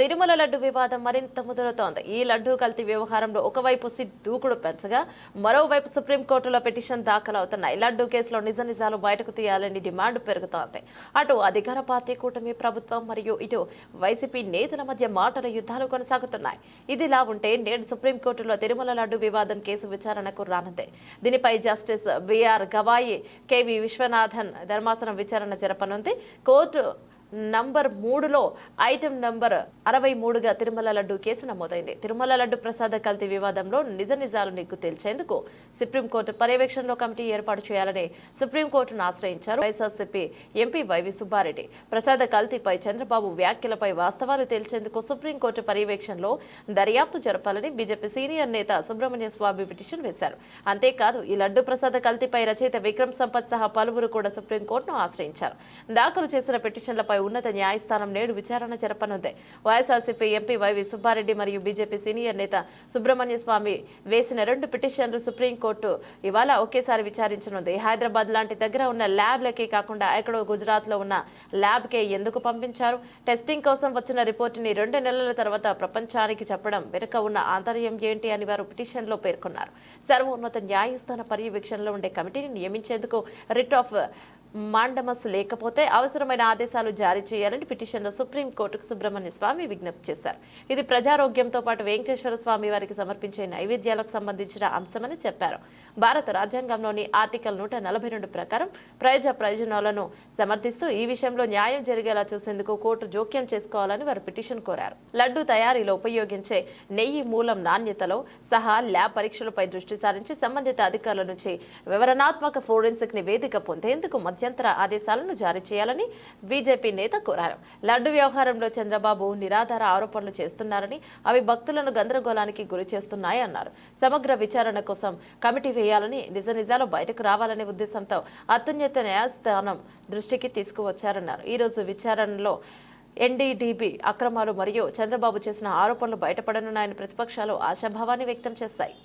తిరుమల లడ్డు వివాదం మరింత ముదురుతోంది ఈ లడ్డు కల్తీ వ్యవహారంలో ఒకవైపు సిట్ దూకుడు పెంచగా మరోవైపు సుప్రీంకోర్టులో పిటిషన్ దాఖలవుతున్నాయి. లడ్డు కేసులో నిజ నిజాలు బయటకు తీయాలని డిమాండ్ పెరుగుతోంది. అటు అధికార పార్టీ కూటమి ప్రభుత్వం మరియు ఇటు వైసీపీ నేతల మధ్య మాటల యుద్ధాలు కొనసాగుతున్నాయి. ఇదిలా ఉంటే నేడు సుప్రీంకోర్టులో తిరుమల లడ్డు వివాదం కేసు విచారణకు రానుంది. దీనిపై justice BR Gavai KV Viswanathan ధర్మాసనం విచారణ జరపనుంది. కోర్టు నంబర్ మూడులో ఐటెం నంబర్ అరవై మూడుగా తిరుమల లడ్డు కేసు నమోదైంది. తిరుమల లడ్డు ప్రసాద కల్తీ వివాదంలో నిజ నిజాలు నిగ్గు తేల్చేందుకు సుప్రీంకోర్టు పర్యవేక్షణలో కమిటీ ఏర్పాటు చేయాలని సుప్రీంకోర్టును ఆశ్రయించారు వైఎస్ఆర్సీపీ ఎంపీ వైవి సుబ్బారెడ్డి. ప్రసాద కల్తీపై చంద్రబాబు వ్యాఖ్యలపై వాస్తవాలు తేల్చేందుకు సుప్రీంకోర్టు పర్యవేక్షణలో దర్యాప్తు జరపాలని బీజేపీ సీనియర్ నేత సుబ్రహ్మణ్య స్వామి పిటిషన్ వేశారు. అంతేకాదు ఈ లడ్డు ప్రసాద కల్తీపై రచయిత విక్రమ్ సంపత్ సహా పలువురు కూడా సుప్రీంకోర్టును ఆశ్రయించారు. దాఖలు చేసిన పిటిషన్లపై ఉన్నత న్యాయస్థానం నేడు విచారణ జరపనుంది. వైఎస్ఆర్సీపీ ఎంపీ వైవి సుబ్బారెడ్డి మరియు బీజేపీ సీనియర్ నేత సుబ్రహ్మణ్య స్వామి వేసిన రెండు పిటిషన్లు సుప్రీంకోర్టు ఇవాళ ఒకేసారి విచారించనుంది. హైదరాబాద్ లాంటి దగ్గర ఉన్న ల్యాబ్లకే కాకుండా ఎక్కడో గుజరాత్లో ఉన్న ల్యాబ్కే ఎందుకు పంపించారు? టెస్టింగ్ కోసం వచ్చిన రిపోర్టుని రెండు నెలల తర్వాత ప్రపంచానికి చెప్పడం వెనుక ఉన్న ఆంతర్యం ఏంటి అని వారు పిటిషన్లో పేర్కొన్నారు. సర్వోన్నత న్యాయస్థాన పర్యవేక్షణలో ఉండే కమిటీని నియమించేందుకు రిట్ ఆఫ్ మాండమస్ లేకపోతే అవసరమైన ఆదేశాలు జారీ చేయాలని పిటిషన్లో సుప్రీంకోర్టుకు సుబ్రహ్మణ్య స్వామి విజ్ఞప్తి చేశారు. ఇది ప్రజారోగ్యంతో పాటు వెంకటేశ్వర స్వామి వారికి సమర్పించే నైవేద్యాలకు సంబంధించిన అంశమని చెప్పారు. భారత రాజ్యాంగంలోని ఆర్టికల్ నూట నలభై రెండు ప్రకారం ప్రజా ప్రయోజనాలను సమర్థిస్తూ ఈ విషయంలో న్యాయం జరిగేలా చూసేందుకు కోర్టు జోక్యం చేసుకోవాలని వారు పిటిషన్ కోరారు. లడ్డు తయారీలో ఉపయోగించే నెయ్యి మూలం నాణ్యతలో సహా ల్యాబ్ పరీక్షలపై దృష్టి సారించి సంబంధిత అధికారుల నుంచి వివరణాత్మక ఫోరెన్సిక్ నివేదిక పొందేందుకు మధ్య మధ్యంతర ఆదేశాలను జారీ చేయాలని బీజేపీ నేత కోరారు. లడ్డు వ్యవహారంలో చంద్రబాబు నిరాధార ఆరోపణలు చేస్తున్నారని అవి భక్తులను గందరగోళానికి గురి చేస్తున్నాయి అన్నారు. సమగ్ర విచారణ కోసం కమిటీ వేయాలని నిజ నిజాలు బయటకు రావాలనే ఉద్దేశంతో అత్యున్నత న్యాయస్థానం దృష్టికి తీసుకువచ్చారన్నారు. ఈరోజు విచారణలో ఎన్డీడీబీ అక్రమాలు మరియు చంద్రబాబు చేసిన ఆరోపణలు బయటపడనున్నాయని ప్రతిపక్షాలు ఆశాభావాన్ని వ్యక్తం చేశాయి.